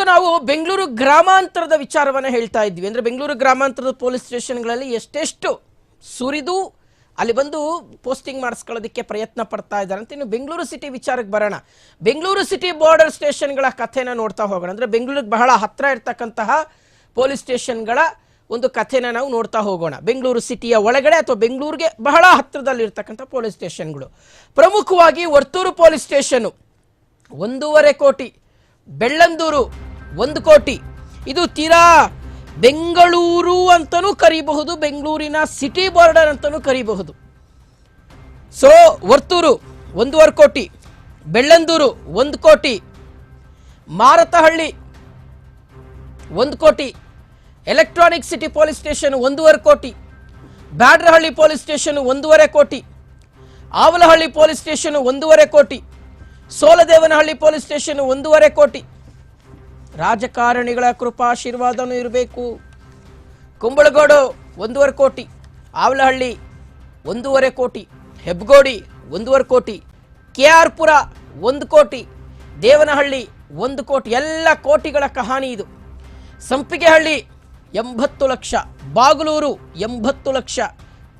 ಇವತ್ತು ನಾವು ಬೆಂಗಳೂರು ಗ್ರಾಮಾಂತರದ ವಿಚಾರವನ್ನು ಹೇಳ್ತಾ ಇದ್ವಿ. ಅಂದರೆ ಬೆಂಗಳೂರು ಗ್ರಾಮಾಂತರದ ಪೊಲೀಸ್ ಸ್ಟೇಷನ್ಗಳಲ್ಲಿ ಎಷ್ಟೆಷ್ಟು ಸುರಿದು ಅಲ್ಲಿ ಬಂದು ಪೋಸ್ಟಿಂಗ್ ಮಾಡಿಸ್ಕೊಳ್ಳೋದಕ್ಕೆ ಪ್ರಯತ್ನ ಪಡ್ತಾ ಇದ್ದಾರೆ ಅಂತ ಇನ್ನು ಬೆಂಗಳೂರು ಸಿಟಿ ವಿಚಾರಕ್ಕೆ ಬರೋಣ. ಬೆಂಗಳೂರು ಸಿಟಿ ಬಾರ್ಡರ್ ಸ್ಟೇಷನ್ಗಳ ಕಥೆನ ನೋಡ್ತಾ ಹೋಗೋಣ. ಅಂದರೆ ಬೆಂಗಳೂರಿಗೆ ಬಹಳ ಹತ್ತಿರ ಇರ್ತಕ್ಕಂತಹ ಪೊಲೀಸ್ ಸ್ಟೇಷನ್ಗಳ ಒಂದು ಕಥೆನ ನಾವು ನೋಡ್ತಾ ಹೋಗೋಣ. ಬೆಂಗಳೂರು ಸಿಟಿಯ ಒಳಗಡೆ ಅಥವಾ ಬೆಂಗಳೂರಿಗೆ ಬಹಳ ಹತ್ತಿರದಲ್ಲಿರ್ತಕ್ಕಂಥ ಪೊಲೀಸ್ ಸ್ಟೇಷನ್ಗಳು. ಪ್ರಮುಖವಾಗಿ ವರ್ತೂರು ಪೊಲೀಸ್ ಸ್ಟೇಷನ್ನು ಒಂದೂವರೆ ಕೋಟಿ ಬೆಳ್ಳಂದೂರು ಒಂದು ಕೋಟಿ. ಇದು ತೀರಾ ಬೆಂಗಳೂರು ಅಂತಲೂ ಕರೀಬಹುದು, ಬೆಂಗಳೂರಿನ ಸಿಟಿ ಬಾರ್ಡರ್ ಅಂತಲೂ ಕರೀಬಹುದು. ಸೊ ವರ್ತೂರು ಒಂದೂವರೆ ಕೋಟಿ. ಬೆಳ್ಳಂದೂರು ಒಂದು ಕೋಟಿ. ಮಾರತಹಳ್ಳಿ ಒಂದು ಕೋಟಿ. ಎಲೆಕ್ಟ್ರಾನಿಕ್ ಸಿಟಿ ಪೊಲೀಸ್ ಸ್ಟೇಷನ್ ಒಂದೂವರೆ ಕೋಟಿ. ಬ್ಯಾಡ್ರಹಳ್ಳಿ ಪೊಲೀಸ್ ಸ್ಟೇಷನ್ ಒಂದೂವರೆ ಕೋಟಿ. ಆವಲಹಳ್ಳಿ ಪೊಲೀಸ್ ಸ್ಟೇಷನ್ ಒಂದೂವರೆ ಕೋಟಿ. ಸೋಲದೇವನಹಳ್ಳಿ ಪೊಲೀಸ್ ಸ್ಟೇಷನ್ ಒಂದೂವರೆ ಕೋಟಿ. ರಾಜಕಾರಣಿಗಳ ಕೃಪಾಶೀರ್ವಾದನೂ ಇರಬೇಕು. ಕುಂಬಳಗೋಡು ಒಂದೂವರೆ ಕೋಟಿ, ಆವಲಹಳ್ಳಿ ಒಂದೂವರೆ ಕೋಟಿ ಹೆಬ್ಗೋಡಿ ಒಂದೂವರೆ ಕೋಟಿ ಕೆ ಆರ್ ಪುರ ಒಂದು ಕೋಟಿ, ದೇವನಹಳ್ಳಿ ಒಂದು ಕೋಟಿ, ಎಲ್ಲ ಕೋಟಿಗಳ ಕಹಾನಿ ಇದು. ಸಂಪಿಗೆಹಳ್ಳಿ ಎಂಬತ್ತು ಲಕ್ಷ, ಬಾಗಲೂರು ಎಂಬತ್ತು ಲಕ್ಷ,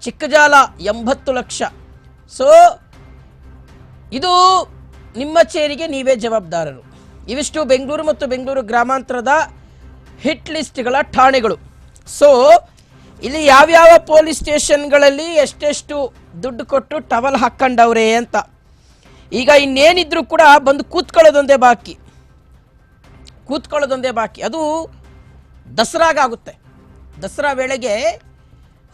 ಚಿಕ್ಕಜಾಲ ಎಂಬತ್ತು ಲಕ್ಷ. ಸೊ ಇದು ನಿಮ್ಮ ಚೇರಿಗೆ ನೀವೇ ಜವಾಬ್ದಾರರು. ಇವಿಷ್ಟು ಬೆಂಗಳೂರು ಮತ್ತು ಬೆಂಗಳೂರು ಗ್ರಾಮಾಂತರದ ಹಿಟ್ ಲಿಸ್ಟ್ಗಳ ಠಾಣೆಗಳು. ಸೊ ಇಲ್ಲಿ ಯಾವ್ಯಾವ ಪೊಲೀಸ್ ಸ್ಟೇಷನ್ಗಳಲ್ಲಿ ಎಷ್ಟೆಷ್ಟು ದುಡ್ಡು ಕೊಟ್ಟು ಟವಲ್ ಹಾಕ್ಕೊಂಡವ್ರೆ ಅಂತ. ಈಗ ಇನ್ನೇನಿದ್ರು ಕೂಡ ಬಂದು ಕೂತ್ಕೊಳ್ಳೋದೊಂದೇ ಬಾಕಿ. ಕೂತ್ಕೊಳ್ಳೋದೊಂದೇ ಬಾಕಿ. ಅದು ದಸರಾಗಾಗುತ್ತೆ ದಸರಾ ವೇಳೆಗೆ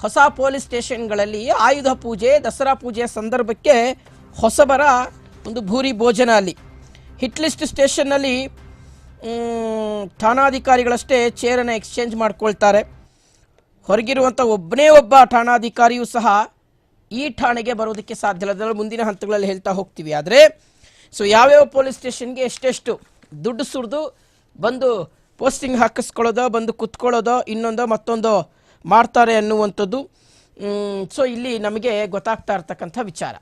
ಹೊಸ ಪೊಲೀಸ್ ಸ್ಟೇಷನ್ಗಳಲ್ಲಿ ಆಯುಧ ಪೂಜೆ, ದಸರಾ ಪೂಜೆಯ ಸಂದರ್ಭಕ್ಕೆ ಹೊಸಬರ ಒಂದು ಭೂರಿ ಭೋಜನ ಅಲ್ಲಿ. ಹಿಟ್ ಲಿಸ್ಟ್ ಸ್ಟೇಷನ್ನಲ್ಲಿ ಠಾಣಾಧಿಕಾರಿಗಳಷ್ಟೇ ಚೇರನ್ನು ಎಕ್ಸ್ಚೇಂಜ್ ಮಾಡ್ಕೊಳ್ತಾರೆ. ಹೊರಗಿರುವಂಥ ಒಬ್ಬನೇ ಒಬ್ಬ ಠಾಣಾಧಿಕಾರಿಯೂ ಸಹ ಈ ಠಾಣೆಗೆ ಬರೋದಕ್ಕೆ ಸಾಧ್ಯ ಇಲ್ಲ. ಮುಂದಿನ ಹಂತಗಳಲ್ಲಿ ಹೇಳ್ತಾ ಹೋಗ್ತೀವಿ. ಆದರೆ ಸೊ ಯಾವ್ಯಾವ ಪೊಲೀಸ್ ಸ್ಟೇಷನ್ಗೆ ಎಷ್ಟೆಷ್ಟು ದುಡ್ಡು ಸುರಿದು ಬಂದು ಪೋಸ್ಟಿಂಗ್ ಹಾಕಿಸ್ಕೊಳ್ಳೋದೋ, ಬಂದು ಕುತ್ಕೊಳ್ಳೋದೋ, ಇನ್ನೊಂದೋ, ಮತ್ತೊಂದೋ ಮಾಡ್ತಾರೆ ಅನ್ನುವಂಥದ್ದು ಸೊ ಇಲ್ಲಿ ನಮಗೆ ಗೊತ್ತಾಗ್ತಾ ಇರ್ತಕ್ಕಂಥ ವಿಚಾರ.